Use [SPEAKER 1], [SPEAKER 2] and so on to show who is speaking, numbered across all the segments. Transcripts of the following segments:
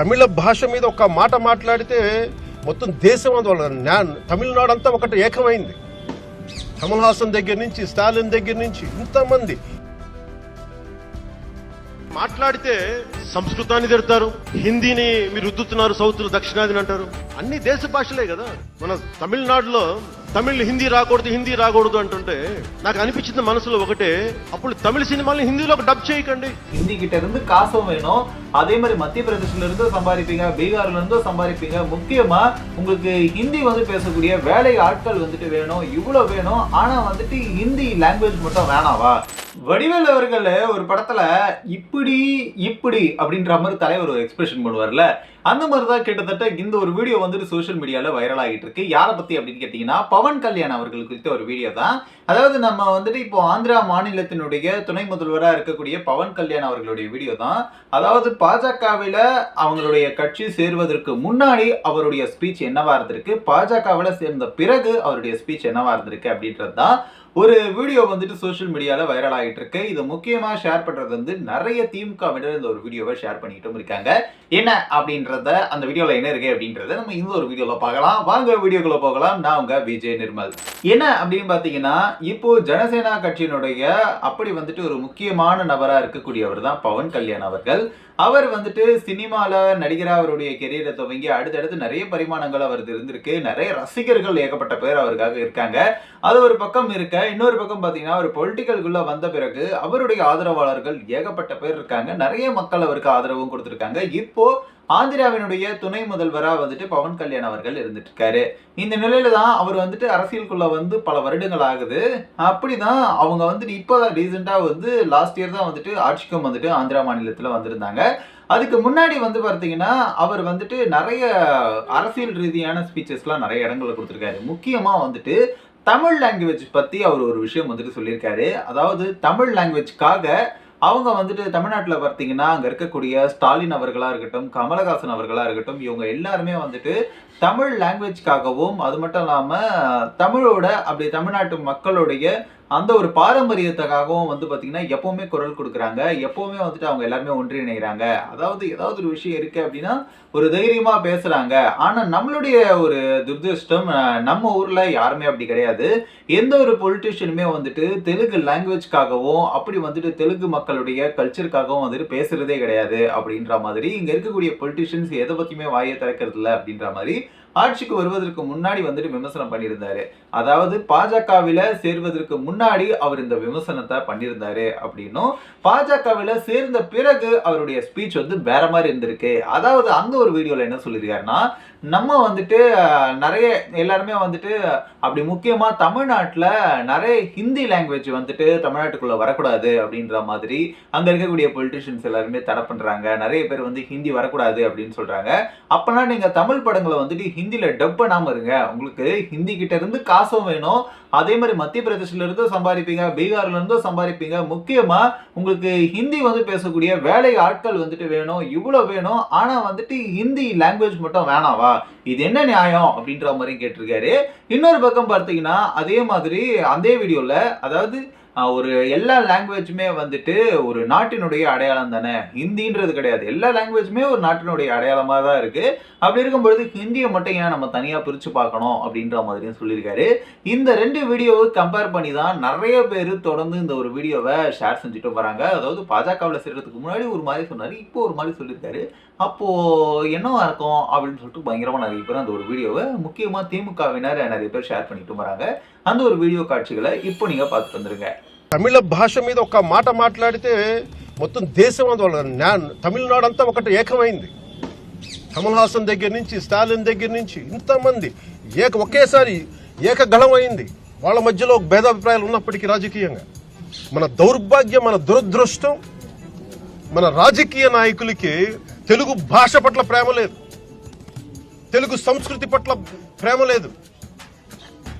[SPEAKER 1] తమిళ భాష మీద ఒక మాట మాట్లాడితే మొత్తం దేశం అందువల్ల తమిళనాడు అంతా ఒకటి ఏకమైంది. కమల్ హాసన్ దగ్గర నుంచి స్టాలిన్ దగ్గర నుంచి ఇంతమంది. మాట్లాడితే సంస్కృతాన్ని తిడతారు హిందీని మీరు రుద్దుతున్నారు సౌత్ దక్షిణాదిని అంటారు. అన్ని దేశ భాషలే కదా. మన తమిళనాడులో తమిళ్ హిందీ రాకూడదు హిందీ రాకూడదు అంటుంటే నాకు అనిపించింది మనసులో ఒకటే అప్పుడు తమిళ సినిమాల్ని హిందీలోకి డబ్ చేయకండి
[SPEAKER 2] ஹிந்தி கிட்ட இருந்து காசும் வேணும் அதே மாதிரி மத்திய பிரதேசல இருந்து சம்பாதிப்பீங்க பீகார்ல இருந்தும் சம்பாதிப்பீங்க முக்கியமா உங்களுக்கு ஹிந்தி வந்து பேசக்கூடிய வேலை ஆட்கள் வந்துட்டு வேணும் இவ்வளவு வேணும் ஆனா வந்துட்டு ஹிந்தி லாங்குவேஜ் மட்டும் வேணாவா வடிவேல் அவர்கள் ஒரு படத்துல இப்படி இப்படி அப்படின்ற மாதிரி தலைவர் ஒரு எக்ஸ்பிரஷன் பண்ணுவார்ல அந்த மாதிரி தான் கிட்டத்தட்ட இந்த ஒரு வீடியோ வந்துட்டு சோஷியல் மீடியாவில் வைரல் ஆகிட்டு இருக்கு. யாரை பற்றி அப்படின்னு கேட்டிங்கன்னா பவன் கல்யாண் அவர்கள் குறித்த ஒரு வீடியோ தான். அதாவது நம்ம வந்துட்டு இப்போ ஆந்திரா மாநிலத்தினுடைய துணை முதல்வராக இருக்கக்கூடிய பவன் கல்யாண் அவர்களுடைய வீடியோ தான். அதாவது பாஜகவில் அவங்களுடைய கட்சி சேர்வதற்கு முன்னாடி அவருடைய ஸ்பீச் என்னவா இருந்திருக்கு? பாஜகவில் சேர்ந்த பிறகு அவருடைய ஸ்பீச் என்னவா இருந்திருக்கு அப்படின்றது தான் ஒரு வீடியோ வந்துட்டு சோஷியல் மீடியாவில் வைரல் ஆகிட்டு இருக்கு இது முக்கியமாக ஷேர் பண்ணுறது வந்து நிறைய திமுகவினர் இந்த ஒரு வீடியோவை ஷேர் பண்ணிக்கிட்டும் இருக்காங்க. என்ன அப்படின்றத அந்த வீடியோவில் என்ன இருக்கு அப்படின்றத நம்ம இந்த ஒரு வீடியோவில் பார்க்கலாம். வாங்க வீடியோக்குள்ள போகலாம். நான் உங்க விஜய் நிர்மல். என்ன அப்படின்னு பார்த்தீங்கன்னா இப்போ ஜனசேனா கட்சியினுடைய அப்படி வந்துட்டு ஒரு முக்கியமான நபராக இருக்கக்கூடியவர் தான் பவன் கல்யாண் அவர்கள். அவர் வந்துட்டு சினிமாவில் நடிகரா அவருடைய கெரியரை துவங்கி அடுத்தடுத்து நிறைய பரிமாணங்கள் அவர் இருந்திருக்கு. நிறைய ரசிகர்கள் ஏகப்பட்ட பேர் அவருக்காக இருக்காங்க. அது ஒரு பக்கம் இருக்க இன்னொரு பக்கம் பார்த்தீங்கன்னா ஒரு பொலிட்டிக்கலுக்குள்ள வந்த பிறகு அவருடைய ஆதரவாளர்கள் ஏகப்பட்ட பேர் இருக்காங்க. நிறைய மக்கள் அவருக்கு ஆதரவும் கொடுத்துருக்காங்க. இப்போ ஆந்திராவினுடைய துணை முதல்வராக வந்துட்டு பவன் கல்யாண் அவர்கள் இருந்துட்டு இருக்காரு இந்த நிலையில தான் அவர் வந்துட்டு அரசியலுக்குள்ள வந்து பல வருடங்கள் ஆகுது. அப்படிதான் அவங்க வந்துட்டு இப்போதான் ரீசெண்டாக வந்து லாஸ்ட் இயர் தான் வந்துட்டு ஆட்சிக்கும் வந்துட்டு ஆந்திரா மாநிலத்தில் வந்திருந்தாங்க. அதுக்கு முன்னாடி வந்து பார்த்தீங்கன்னா அவர் வந்துட்டு நிறைய அரசியல் ரீதியான ஸ்பீச்சஸ்லாம் நிறைய இடங்களில் கொடுத்துருக்காரு. முக்கியமாக வந்துட்டு தமிழ் லாங்குவேஜ் பற்றி அவர் ஒரு விஷயம் வந்துட்டு சொல்லியிருக்காரு. அதாவது தமிழ் லாங்குவேஜ்க்காக அவங்க வந்துட்டு தமிழ்நாட்டில் பார்த்தீங்கன்னா அங்கே இருக்கக்கூடிய ஸ்டாலின் அவர்களாக இருக்கட்டும் கமலஹாசன் அவர்களாக இருக்கட்டும் இவங்க எல்லாருமே வந்துட்டு தமிழ் லாங்குவேஜ்க்காகவும் அது மட்டும் இல்லாமல் தமிழோட அப்படி தமிழ்நாட்டு மக்களுடைய அந்த ஒரு பாரம்பரியத்துக்காகவும் வந்து பார்த்தீங்கன்னா எப்பவுமே குரல் கொடுக்குறாங்க. எப்பவுமே வந்துட்டு அவங்க எல்லாருமே ஒன்றிணைகிறாங்க. அதாவது ஏதாவது ஒரு விஷயம் இருக்கு அப்படின்னா ஒரு தைரியமா பேசுறாங்க. ஆனா நம்மளுடைய ஒரு துர்திருஷ்டம் நம்ம ஊர்ல யாருமே அப்படி கிடையாது. எந்த ஒரு பொலிட்டிஷியனுமே வந்துட்டு தெலுங்கு லாங்குவேஜ்க்காகவும் அப்படி வந்துட்டு தெலுங்கு மக்களுடைய கல்ச்சருக்காகவும் வந்துட்டு பேசுறதே கிடையாது அப்படின்ற மாதிரி இங்க இருக்கக்கூடிய பொலிட்டிஷியன்ஸ் எதை பத்தியுமே வாயை திறக்கிறது இல்லை அப்படின்ற மாதிரி ஆட்சிக்கு வருவதற்கு முன்னாடி வந்துட்டு விமர்சனம் பண்ணியிருந்தாரு. அதாவது பாஜகவில சேர்வதற்கு முன்னாடி அவர் இந்த விமர்சனத்தை பண்ணியிருந்தாரு அப்படின்னும் பாஜகவில சேர்ந்த பிறகு அவருடைய ஸ்பீச் வந்து வேற மாதிரி இருந்திருக்கு. அதாவது அந்த ஒரு வீடியோல என்ன சொல்லியிருக்காருன்னா நம்ம வந்துட்டு நிறைய எல்லாருமே வந்துட்டு அப்படி முக்கியமா தமிழ்நாட்டில் நிறைய ஹிந்தி லாங்குவேஜ் வந்துட்டு தமிழ்நாட்டுக்குள்ள வரக்கூடாது அப்படின்ற மாதிரி அங்க இருக்கக்கூடிய பொலிட்டிஷியன்ஸ் எல்லாருமே தடை பண்றாங்க. நிறைய பேர் வந்து ஹிந்தி வரக்கூடாது அப்படின்னு சொல்றாங்க. அப்பனா நீங்க தமிழ் படங்களை வந்துட்டு ஹிந்தியில் டப் பண்ணாமல் இருங்க. உங்களுக்கு ஹிந்தி கிட்ட இருந்து காசும் வேணும். அதே மாதிரி மத்திய பிரதேசல சம்பாதிப்பீங்க. பீகார்லேருந்தும் சம்பாதிப்பீங்க. முக்கியமாக உங்களுக்கு ஹிந்தி வந்து பேசக்கூடிய வேலை ஆட்கள் வந்துட்டு வேணும். இவ்வளோ வேணும். ஆனால் வந்துட்டு ஹிந்தி லாங்குவேஜ் மட்டும் வேணாவா? இது என்ன நியாயம்? அப்படின்ற மாதிரி கேட்டிருக்காரு. இன்னொரு பக்கம் பார்த்தீங்கன்னா அதே மாதிரி அதே வீடியோவில் அதாவது ஒரு எல்லா லாங்குவேஜுமே வந்துட்டு ஒரு நாட்டினுடைய அடையாளம் தானே? ஹிந்தின்றது கிடையாது. எல்லா லாங்குவேஜுமே ஒரு நாட்டினுடைய அடையாளமாக தான் இருக்குது அப்படி இருக்கும்பொழுது ஹிந்தியை மட்டும் ஏன் நம்ம தனியாக பிரித்து பார்க்கணும் அப்படின்ற மாதிரியும் சொல்லியிருக்காரு. இந்த ரெண்டு வீடியோவை கம்பேர் பண்ணி தான் நிறைய பேர் தொடர்ந்து இந்த ஒரு வீடியோவை ஷேர் செஞ்சுட்டு வராங்க. அதாவது பாஜகவில் செய்கிறதுக்கு முன்னாடி ஒரு மாதிரி சொன்னார் இப்போ ஒரு மாதிரி சொல்லியிருக்காரு. அப்போ என்னவா இருக்கும் அப்படின்னு சொல்லிட்டு பயங்கரமாக நிறைய பேர் அந்த ஒரு வீடியோவை முக்கியமாக திமுகவினர் நிறைய பேர் ஷேர் பண்ணிட்டு வராங்க அந்த ஒரு வீடியோ காட்சிகளை இப்போ நீங்கள் பார்த்துட்டு வந்துருங்க
[SPEAKER 1] తమిళ భాష మీద ఒక మాట మాట్లాడితే మొత్తం దేశం అందువల్ల నా- తమిళనాడు అంతా ఒకటి ఏకమైంది కమల్ హాసన్ దగ్గర నుంచి స్టాలిన్ దగ్గర నుంచి ఇంతమంది ఏక ఒకేసారి ఏకగళం అయింది వాళ్ళ మధ్యలో భేదాభిప్రాయాలు ఉన్నప్పటికీ రాజకీయంగా మన దౌర్భాగ్యం మన దురదృష్టం మన రాజకీయ నాయకులకి తెలుగు భాష పట్ల ప్రేమ లేదు. తెలుగు సంస్కృతి పట్ల ప్రేమ లేదు.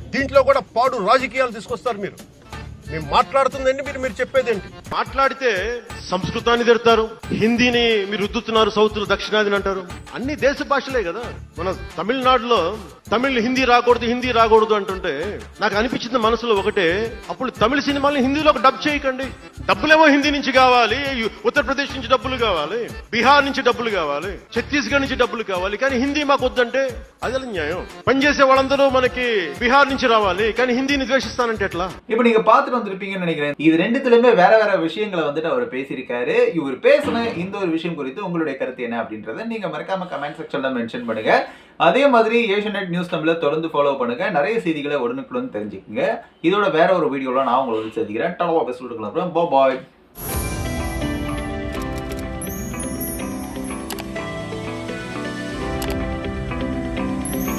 [SPEAKER 1] దీంట్లో కూడా పాడు రాజకీయాలు తీసుకొస్తారు మీరు. మేము మాట్లాడుతుందండి మీరు మీరు చెప్పేదేంటి?
[SPEAKER 3] మాట్లాడితే సంస్కృతాన్ని తిడతారు హిందీని మీరు రుద్దుతున్నారు సౌత్లు దక్షిణాదిని అంటారు. అన్ని దేశ భాషలే కదా. మన తమిళనాడులో తమిళ్ హిందీ రాకూడదు హిందీ రాకూడదు అంటుంటే నాకు అనిపించింది మనసులో ఒకటే అప్పుడు తమిళ సినిమాల్ని హిందీలో డబ్ చేయకండి. డబ్బులేమో హిందీ నుంచి కావాలి ఉత్తరప్రదేశ్ నుంచి డబ్బులు కావాలి బీహార్ నుంచి డబ్బులు కావాలి ఛత్తీస్గఢ్ నుంచి డబ్బులు కావాలి కానీ హిందీ మాకు వద్దంటే అది ఎలా న్యాయం పనిచేసే వాళ్ళందరూ మనకి బీహార్ నుంచి రావాలి కానీ హిందీని ద్వేషిస్తానంటే ఎట్లా
[SPEAKER 2] இப்போ நீங்க பார்த்துட்டு வந்திருப்பீங்கன்னு நினைக்கிறேன் இது ரெண்டுத்துலயுமே வேற வேற விஷயங்களை வந்துட்டு அவர் பேசியிருக்காரு இவர் பேசின இந்த ஒரு விஷயம் குறித்து உங்களுடைய கருத்து என்ன அப்படின்றத நீங்க மறக்காம கமெண்ட் செக்ஷன்ல மென்ஷன் பண்ணுங்க அதே மாதிரி ஏஷியநெட் நியூஸ் தமிழ தொடர்ந்து ஃபாலோ பண்ணுங்க நிறைய செய்திகளை உடனுக்குடன் தெரிஞ்சுக்குங்க இதோட வேற ஒரு வீடியோல நான் உங்களை வந்து சந்திக்கிறேன் டாடா பேச பாய்